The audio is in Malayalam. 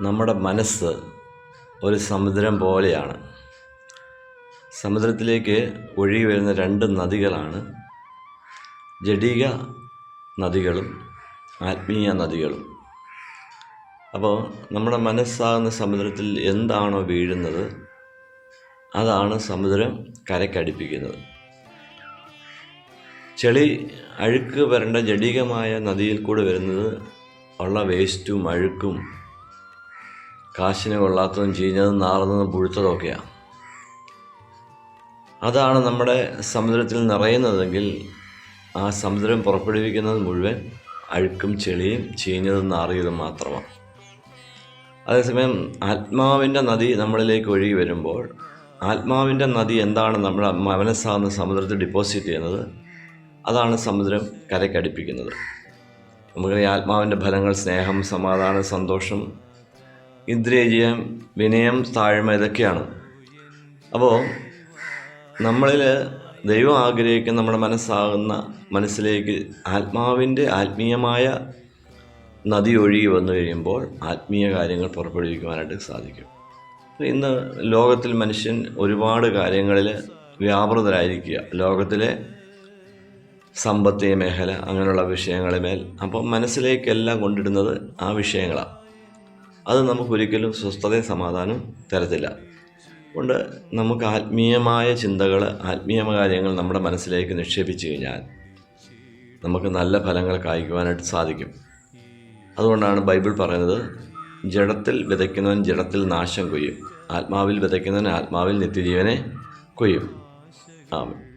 നമ്മുടെ മനസ്സ് ഒരു സമുദ്രം പോലെയാണ്. സമുദ്രത്തിലേക്ക് ഒഴുകി വരുന്ന രണ്ട് നദികളാണ് ജഡിക നദികളും ആത്മീയ നദികളും. അപ്പോൾ നമ്മുടെ മനസ്സാകുന്ന സമുദ്രത്തിൽ എന്താണോ വീഴുന്നത് അതാണ് സമുദ്രം കരക്കടിപ്പിക്കുന്നത്. ചെളി അഴുക്ക് വരേണ്ട ജഡികമായ നദിയിൽ കൂടെ വരുന്നത് ഉള്ള വേസ്റ്റും അഴുക്കും കാശിന് കൊള്ളാത്തതും ചീഞ്ഞതും നാറുന്നതും പുഴുത്തതൊക്കെയാണ് അതാണ് നമ്മുടെ സമുദ്രത്തിൽ നിറയുന്നതെങ്കിൽ ആ സമുദ്രം പുറപ്പെടുവിക്കുന്നത് മുഴുവൻ അഴുക്കും ചെളിയും ചീഞ്ഞതും നാറിയതും മാത്രമാണ് അതേസമയം ആത്മാവിന്റെ നദി നമ്മളിലേക്ക് ഒഴുകി വരുമ്പോൾ ആത്മാവിന്റെ നദി എന്താണ് നമ്മുടെ മനസ്സാകുന്ന സമുദ്രത്തിൽ ഡിപ്പോസിറ്റ് ചെയ്യുന്നത്? അതാണ് സമുദ്രം കരക്കടിപ്പിക്കുന്നത് നമുക്ക് ആത്മാവിന്റെ ഫലങ്ങൾ സ്നേഹം സമാധാനം സന്തോഷം ഇന്ദ്രിയജയം വിനയം താഴ്മ ഇതൊക്കെയാണ്. അപ്പോൾ നമ്മളിൽ ദൈവം ആഗ്രഹിക്കുന്ന നമ്മുടെ മനസ്സാകുന്ന മനസ്സിലേക്ക് ആത്മാവിന്റെ ആത്മീയമായ നദി ഒഴുകി വന്നു കഴിയുമ്പോൾ ആത്മീയ കാര്യങ്ങൾ പുറപ്പെടുവിക്കുവാനായിട്ട് സാധിക്കും. ഇന്ന് ലോകത്തിൽ മനുഷ്യൻ ഒരുപാട് കാര്യങ്ങളിൽ വ്യാപൃതരായിരിക്കുക. ലോകത്തിലെ സമ്പത്തിക മേഖല അങ്ങനെയുള്ള വിഷയങ്ങളുടെ മേൽ. അപ്പം മനസ്സിലേക്കെല്ലാം കൊണ്ടിടുന്നത് ആ വിഷയങ്ങളാണ്. അത് നമുക്കൊരിക്കലും സ്വസ്ഥതയും സമാധാനം തരത്തില്ല. അതുകൊണ്ട് നമുക്ക് ആത്മീയമായ ചിന്തകൾ ആത്മീയ കാര്യങ്ങൾ നമ്മുടെ മനസ്സിലേക്ക് നിക്ഷേപിച്ചു കഴിഞ്ഞാൽ നമുക്ക് നല്ല ഫലങ്ങൾ കായ്ക്കുവാനായിട്ട് സാധിക്കും. അതുകൊണ്ടാണ് ബൈബിൾ പറയുന്നത് ജഡത്തിൽ വിതയ്ക്കുന്നവൻ ജഡത്തിൽ നാശം കൊയ്യും. ആത്മാവിൽ വിതയ്ക്കുന്നവൻ ആത്മാവിൽ നിത്യജീവനെ കൊയ്യും. ആമേൻ.